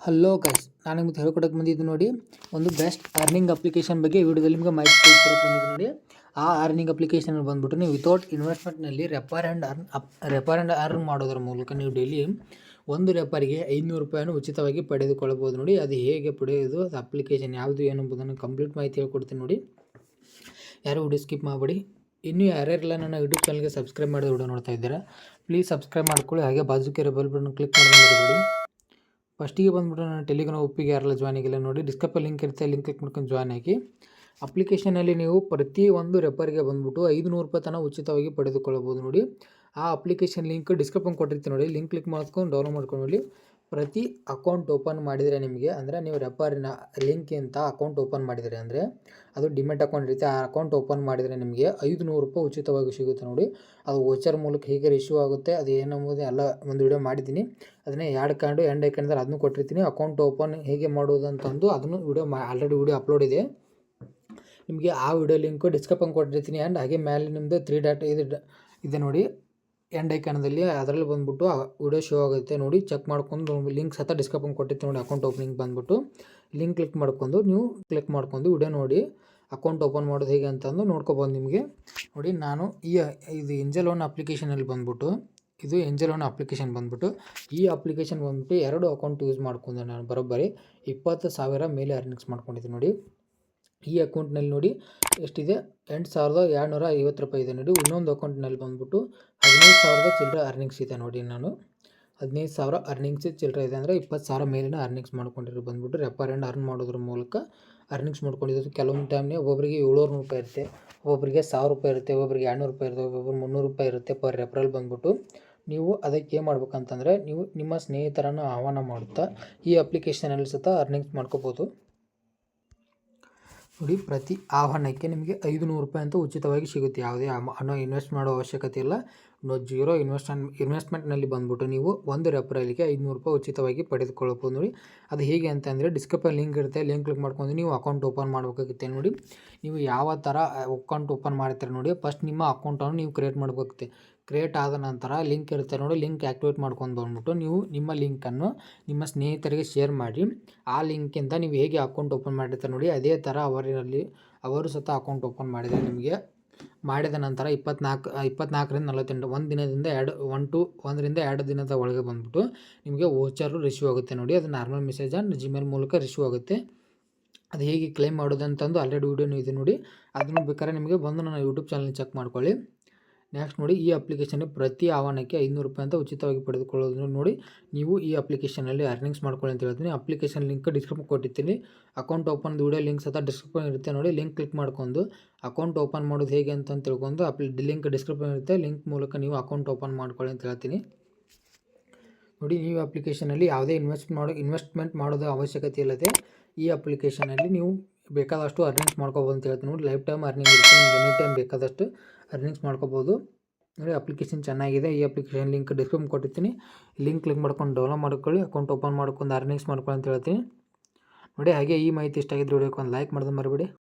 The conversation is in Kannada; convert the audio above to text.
ಹಲೋ ಗೈಸ್ ನಾನು ನಿಮ್ಗೆ ಹೇಳ್ಕೊಡಕ್ಕೆ ಬಂದಿದ್ದು ನೋಡಿ, ಒಂದು ಬೆಸ್ಟ್ ಅರ್ನಿಂಗ್ ಅಪ್ಲಿಕೇಶನ್ ಬಗ್ಗೆ ವಿಡಿಯೋದಲ್ಲಿ ನಿಮಗೆ ಮಾಹಿತಿ ತಿಳ್ಕೊಡಕ್ಕೆ ಬಂದಿದ್ದು ನೋಡಿ. ಆ ಅರ್ನಿಂಗ್ ಅಪ್ಲಿಕೇಶನ್ ಬಂದುಬಿಟ್ಟು ನೀವು without ಇನ್ವೆಸ್ಟ್ಮೆಂಟ್ನಲ್ಲಿ refer and earn app refer and earn ಮಾಡೋದ್ರ ಮೂಲಕ ನೀವು ಡೈಲಿ ಒಂದು ರೆಪರಿಗೆ ಐನೂರು ರೂಪಾಯಿಯನ್ನು ಉಚಿತವಾಗಿ ಪಡೆದುಕೊಳ್ಳಬಹುದು ನೋಡಿ. ಅದು ಹೇಗೆ ಪಡೆಯೋದು ಅದು ಅಪ್ಲಿಕೇಶನ್ ಯಾವುದು, ಏನು ಕಂಪ್ಲೀಟ್ ಮಾಹಿತಿ ಹೇಳ್ಕೊಡ್ತೀನಿ ನೋಡಿ. ಯಾರು ವಿಡಿಯೋ ಸ್ಕಿಪ್ ಮಾಡಬೇಡಿ. ಇನ್ನೂ ಯಾರ್ಯಾರೆಲ್ಲ ನನ್ನ ಯೂಟ್ಯೂಬ್ ಚಾನಲ್ಗೆ ಸಬ್ಸ್ಕ್ರೈಬ್ ಮಾಡಿದ ವಿಡಿಯೋ ನೋಡ್ತಾ ಇದ್ದೀರಾ ಪ್ಲೀಸ್ ಸಬ್ಸ್ಕ್ರೈಬ್ ಮಾಡ್ಕೊಳ್ಳಿ. ಹಾಗೆ ಬಾಜುಕಿರೋ ಬೆಲ್ ಬಟನ್ ಕ್ಲಿಕ್ ಮಾಡಿ ಫಸ್ಟಿಗೆ ಬಂದುಬಿಟ್ಟು ನಾನು ಟೆಲಿಗ್ರಾಮ್ ಒಪ್ಪಿಗೆ ಯಾರೆಲ್ಲ ಜಾಯ್ನ್ ಆಗಿಲ್ಲ ನೋಡಿ ಡಿಸ್ಕಪ್ಪಲ್ಲಿ ಲಿಂಕ್ ಇರುತ್ತೆ ಲಿಂಕ್ ಕ್ಲಿಕ್ ಮಾಡ್ಕೊಂಡು ಜಾಯ್ನ್ ಆಗಿ. ಅಪ್ಲಿಕೇಶನಲ್ಲಿ ನೀವು ಪ್ರತಿ ಒಂದು ರೆಫರ್ಗೆ ಬಂದುಬಿಟ್ಟು ಐದು ನೂರು ರೂಪಾಯಿ ತನಕ ಉಚಿತವಾಗಿ ಪಡೆದುಕೊಳ್ಳಬಹುದು ನೋಡಿ. ಆ ಅಪ್ಲಿಕೇಶನ್ ಲಿಂಕ್ ಡಿಸ್ಕ್ರಿಪ್ಷನ್ ಕೊಟ್ಟಿರ್ತೀನಿ ನೋಡಿ ಲಿಂಕ್ ಕ್ಲಿಕ್ ಮಾಡ್ಕೊಂಡು ಡೌನ್ಲೋಡ್ ಮಾಡ್ಕೊಂಡು ನೋಡಿ. ಪ್ರತಿ ಅಕೌಂಟ್ ಓಪನ್ ಮಾಡಿದರೆ ನಿಮಗೆ, ಅಂದರೆ ನೀವು ರೆಫರಿನ ಲಿಂಕಿಂತ ಅಕೌಂಟ್ ಓಪನ್ ಮಾಡಿದರೆ ಅಂದರೆ ಅದು ಡಿಮೆಟ್ ಅಕೌಂಟ್ ಇರುತ್ತೆ. ಆ ಅಕೌಂಟ್ ಓಪನ್ ಮಾಡಿದರೆ ನಿಮಗೆ ಐದು ನೂರು ರೂಪಾಯಿ ಉಚಿತವಾಗಿ ಸಿಗುತ್ತೆ ನೋಡಿ. ಅದು ವೋಚರ್ ಮೂಲಕ ಹೇಗೆ ರಿಶ್ಯೂ ಆಗುತ್ತೆ, ಅದು ಏನಂಬುದು ಎಲ್ಲ ಒಂದು ವಿಡಿಯೋ ಮಾಡಿದ್ದೀನಿ. ಅದನ್ನೇ ಎರಡು ಕಂಡು ಎಂಡ್ ಐಕಂಡ್ರೆ ಅದನ್ನು ಕೊಟ್ಟಿರ್ತೀನಿ. ಅಕೌಂಟ್ ಓಪನ್ ಹೇಗೆ ಮಾಡೋದು ಅಂತಂದು ಅದನ್ನು ವಿಡಿಯೋ ಮಾ ಆಲ್ರೆಡಿ ವಿಡಿಯೋ ಅಪ್ಲೋಡ್ ಇದೆ. ನಿಮಗೆ ಆ ವಿಡಿಯೋ ಲಿಂಕು ಡಿಸ್ಕ್ರಿಪ್ಷನ್ ಕೊಟ್ಟಿರ್ತೀನಿ. ಆ್ಯಂಡ್ ಹಾಗೆ ಮೇಲೆ ನಿಮ್ಮದು ತ್ರೀ ಡಾಟ್ ಇದು ಇದೆ ನೋಡಿ. ಎಂಡ್ ಐಕಾನದಲ್ಲಿ ಅದರಲ್ಲಿ ಬಂದುಬಿಟ್ಟು ವಿಡಿಯೋ ಶೋ ಆಗುತ್ತೆ ನೋಡಿ ಚೆಕ್ ಮಾಡ್ಕೊಂಡು ಲಿಂಕ್ ಸತ ಡಿಸ್ಕ್ರಿಪ್ಷನ್ ಕೊಟ್ಟಿತ್ತು ನೋಡಿ ಅಕೌಂಟ್ ಓಪನಿಂಗ್ ಬಂದುಬಿಟ್ಟು. ಲಿಂಕ್ ಕ್ಲಿಕ್ ಮಾಡ್ಕೊಂಡು, ನೀವು ಕ್ಲಿಕ್ ಮಾಡ್ಕೊಂಡು ವಿಡಿಯೋ ನೋಡಿ ಅಕೌಂಟ್ ಓಪನ್ ಮಾಡೋದು ಹೇಗೆ ಅಂತಂದು ನೋಡ್ಕೊಬೋದು ನಿಮಗೆ. ನೋಡಿ, ನಾನು ಈ, ಇದು ಎಂಜಲ್ ಲೋನ್ ಅಪ್ಲಿಕೇಶನಲ್ಲಿ ಬಂದುಬಿಟ್ಟು, ಇದು ಎಂಜಲ್ ಅಪ್ಲಿಕೇಶನ್ ಬಂದುಬಿಟ್ಟು, ಈ ಅಪ್ಲಿಕೇಶನ್ ಬಂದುಬಿಟ್ಟು ಎರಡು ಅಕೌಂಟ್ ಯೂಸ್ ಮಾಡ್ಕೊಂಡು ನಾನು ಬರೋಬ್ಬರಿ. ಇಪ್ಪತ್ತು ಸಾವಿರ ಮೇಲೆ ಅರ್ನಿಂಗ್ಸ್ ಮಾಡ್ಕೊಂಡಿದ್ದೀನಿ ನೋಡಿ. ಈ ಅಕೌಂಟ್ನಲ್ಲಿ ನೋಡಿ ಎಷ್ಟಿದೆ? ಎಂಟು ಸಾವಿರದ ಎರಡುನೂರ ಐವತ್ತು ರೂಪಾಯಿ ಇದೆ ನೋಡಿ. ಇನ್ನೊಂದು ಅಕೌಂಟ್ನಲ್ಲಿ ಬಂದುಬಿಟ್ಟು ಹದಿನೈದು ಸಾವಿರದ ಚಿಲ್ಲರೆ ಅರ್ನಿಂಗ್ಸ್ ಇದೆ ನೋಡಿ ನಾನು. ಹದಿನೈದು ಸಾವಿರ ಅರ್ನಿಂಗ್ಸ್ ಚಿಲ್ಲರೆ ಇದೆ ಅಂದರೆ ಇಪ್ಪತ್ತು ಸಾವಿರ ಮೇಲಿನ ಅರ್ನಿಂಗ್ಸ್ ಮಾಡ್ಕೊಂಡಿರೋ ಬಂದುಬಿಟ್ಟು ರೆಪರ್ ಆ್ಯಂಡ್ ಅರ್ನ್ ಮಾಡೋದ್ರ ಮೂಲಕ ಅರ್ನಿಂಗ್ಸ್ ಮಾಡ್ಕೊಂಡಿದ್ದು ಕೆಲವೊಂದು ಟೈಮ್ನೇ ಒಬ್ಬೊಬ್ಬರಿಗೆ ಏಳ್ನೂರು ರೂಪಾಯಿ ಇರುತ್ತೆ ಒಬ್ಬೊಬ್ಬರಿಗೆ ಸಾವಿರ ರೂಪಾಯಿ ಇರುತ್ತೆ ಒಬ್ಬರಿಗೆ ಎರಡುನೂರು ರೂಪಾಯಿ ಇರುತ್ತೆ, ಒಬ್ಬೊಬ್ರು ಮುನ್ನೂರು ರೂಪಾಯಿ ಇರುತ್ತೆ ಪರ್ ರೆಫರಲ್ ಬಂದುಬಿಟ್ಟು. ನೀವು ಅದಕ್ಕೆ ಏನು ಮಾಡ್ಬೇಕಂತಂದರೆ ನೀವು ನಿಮ್ಮ ಸ್ನೇಹಿತರನ್ನು ಆಹ್ವಾನ ಮಾಡುತ್ತಾ ಈ ಅಪ್ಲಿಕೇಶನಲ್ಲಿ ಸತ ಅರ್ನಿಂಗ್ಸ್ ಮಾಡ್ಕೋಬೋದು. ನೋಡಿ, ಪ್ರತಿ ಆಹ್ವಾನಕ್ಕೆ ನಿಮಗೆ ಐದು ನೂರು ರೂಪಾಯಿ ಅಂತ ಉಚಿತವಾಗಿ ಸಿಗುತ್ತೆ. ಯಾವುದೇ ಹಣ ಇನ್ವೆಸ್ಟ್ ಮಾಡೋ ಅವಶ್ಯಕತೆ ಇಲ್ಲ. ನೋ, ಜೀರೋ ಇನ್ವೆಸ್ಟ್ ಇನ್ವೆಸ್ಟ್ಮೆಂಟ್ನಲ್ಲಿ ಬಂದುಬಿಟ್ಟು ನೀವು ಒಂದು ರೆಫರಲ್ಗೆ ಐದುನೂರು ರೂಪಾಯಿ ಉಚಿತವಾಗಿ ಪಡೆದುಕೊಳ್ಳಬಹುದು ನೋಡಿ. ಅದು ಹೇಗೆ ಅಂತಂದರೆ ಡಿಸ್ಕ್ರಿಪ್ಷನ್ ಲಿಂಕ್ ಇರುತ್ತೆ. ಲಿಂಕ್ ಕ್ಲಿಕ್ ಮಾಡ್ಕೊಂಡು ನೀವು ಅಕೌಂಟ್ ಓಪನ್ ಮಾಡಬೇಕಾಗುತ್ತೆ ನೋಡಿ. ನೀವು ಯಾವ ಥರ ಅಕೌಂಟ್ ಓಪನ್ ಮಾಡ್ತೀರ ನೋಡಿ. ಫಸ್ಟ್ ನಿಮ್ಮ ಅಕೌಂಟನ್ನು ನೀವು ಕ್ರಿಯೇಟ್ ಮಾಡಬೇಕಾಗುತ್ತೆ. ಕ್ರಿಯೇಟ್ ಆದ ನಂತರ ಲಿಂಕ್ ಇರುತ್ತೆ ನೋಡಿ ಲಿಂಕ್ ಆ್ಯಕ್ಟಿವೇಟ್ ಮಾಡ್ಕೊಂಡು ಬಂದ್ಬಿಟ್ಟು ನೀವು ನಿಮ್ಮ ಲಿಂಕನ್ನು ನಿಮ್ಮ ಸ್ನೇಹಿತರಿಗೆ ಶೇರ್ ಮಾಡಿ. ಆ ಲಿಂಕಿಂದ ನೀವು ಹೇಗೆ ಅಕೌಂಟ್ ಓಪನ್ ಮಾಡಿರ್ತಾರೆ ನೋಡಿ, ಅದೇ ಥರ ಅವರಲ್ಲಿ, ಅವರು ಸತ ಅಕೌಂಟ್ ಓಪನ್ ಮಾಡಿದರೆ ನಿಮಗೆ ಮಾಡಿದ ನಂತರ ಇಪ್ಪತ್ನಾಲ್ಕು, ಇಪ್ಪತ್ನಾಲ್ಕರಿಂದ ನಲವತ್ತೆಂಟು, ಒಂದು ದಿನದಿಂದ ಎರಡು ಒನ್ ಟು ಒಂದರಿಂದ ಎರಡು ದಿನದ ಒಳಗೆ ಬಂದುಬಿಟ್ಟು ನಿಮಗೆ ಓಚರು ರಿಸೀವ್ ಆಗುತ್ತೆ ನೋಡಿ, ಅದು ನಾರ್ಮಲ್ ಮೆಸೇಜ್ ಆ್ಯಂಡ್ ಜಿಮೇಲ್ ಮೂಲಕ ರಿಸೀವ್ ಆಗುತ್ತೆ. ಅದು ಹೇಗೆ ಕ್ಲೇಮ್ ಮಾಡೋದಂತಂದು ಆಲ್ರೆಡಿ ವೀಡಿಯೋನೂ ಇದೆ ನೋಡಿ, ಅದನ್ನು ಬೇಕಾದ್ರೆ ನಿಮಗೆ ಬಂದು ನನ್ನ ಯೂಟ್ಯೂಬ್ ಚಾನಲ್ ಚೆಕ್ ಮಾಡ್ಕೊಳ್ಳಿ. ನೆಕ್ಸ್ಟ್ ನೋಡಿ, ಈ ಅಪ್ಲಿಕೇಶನ್ ಪ್ರತಿ ಆಹ್ವಾನಕ್ಕೆ ಐನೂರು ರೂಪಾಯಿ ಅಂತ ಉಚಿತವಾಗಿ ಪಡೆದುಕೊಳ್ಳೋದನ್ನು ನೋಡಿ. ನೀವು ಈ ಅಪ್ಲಿಕೇಶನಲ್ಲಿ ಅರ್ನಿಂಗ್ಸ್ ಮಾಡ್ಕೊಳ್ಳಿ ಅಂತ ಹೇಳ್ತೀನಿ. ಅಪ್ಲಿಕೇಶನ್ ಲಿಂಕ್ ಡಿಸ್ಕ್ರಿಪ್ಷನ್ ಕೊಟ್ಟಿರ್ತೀನಿ. ಅಕೌಂಟ್ ಓಪನ್ ವಿಡಿಯೋ ಲಿಂಕ್ ಅಥವಾ ಡಿಸ್ಕ್ರಿಪ್ಷನ್ ಇರುತ್ತೆ ನೋಡಿ. ಲಿಂಕ್ ಕ್ಲಿಕ್ ಮಾಡ್ಕೊಂಡು ಅಕೌಂಟ್ ಓಪನ್ ಮಾಡೋದು ಹೇಗೆ ಅಂತ ತಿಳ್ಕೊಂಡು ಅಪ್ಲಿ ಲಿಂಕ್ ಡಿಸ್ಕ್ರಿಪ್ಷನ್ ಇರುತ್ತೆ. ಲಿಂಕ್ ಮೂಲಕ ನೀವು ಅಕೌಂಟ್ ಓಪನ್ ಮಾಡ್ಕೊಳ್ಳಿ ಅಂತ ಹೇಳ್ತೀನಿ. ನೋಡಿ, ನೀವು ಅಪ್ಲಿಕೇಶನಲ್ಲಿ ಯಾವುದೇ ಇನ್ವೆಸ್ಟ್ ಮಾಡೋ ಇನ್ವೆಸ್ಟ್ಮೆಂಟ್ ಮಾಡೋದು ಅವಶ್ಯಕತೆ ಇಲ್ಲದೆ ಈ ಅಪ್ಲಿಕೇಶನಲ್ಲಿ ನೀವು ಬೇಕಾದಷ್ಟು ಅರ್ನಿಂಗ್ಸ್ ಮಾಡ್ಕೋಬೋದು ಅಂತ ಹೇಳ್ತೀನಿ ನೋಡಿ ಲೈಫ್ ಟೈಮ್ ಅರ್ನಿಂಗ್ ಇರುತ್ತೆ, ನಿಮ್ಗೆ ಎನಿ ಟೈಮ್ ಬೇಕಾದಷ್ಟು ಅರ್ನಿಂಗ್ಸ್ ಮಾಡ್ಕೋಬೋದು. ನೋಡಿ ಅಪ್ಲಿಕೇಶನ್ ಚೆನ್ನಾಗಿದೆ. ಈ ಅಪ್ಲಿಕೇಶನ್ ಲಿಂಕ್ ಡಿಸ್ಕ್ರಿಪ್ಷನ್ ಕೊಟ್ಟಿರ್ತೀನಿ. ಲಿಂಕ್ ಕ್ಲಿಕ್ ಮಾಡ್ಕೊಂಡು ಡೌನ್ಲೋಡ್ ಮಾಡ್ಕೊಳ್ಳಿ ಅಕೌಂಟ್ ಓಪನ್ ಮಾಡ್ಕೊಂಡು ಅರ್ನಿಂಗ್ಸ್ ಮಾಡ್ಕೊಳ್ಳಿ ಅಂತ ಹೇಳ್ತೀನಿ. ನೋಡಿ, ಹಾಗೆ ಈ ಮಾಹಿತಿ ಇಷ್ಟ ಆಗಿದ್ರೆ ವಿಡಿಯೋಕ್ಕೆ ಒಂದು ಲೈಕ್ ಮಾಡೋದು ಮರಿಬೇಡಿ.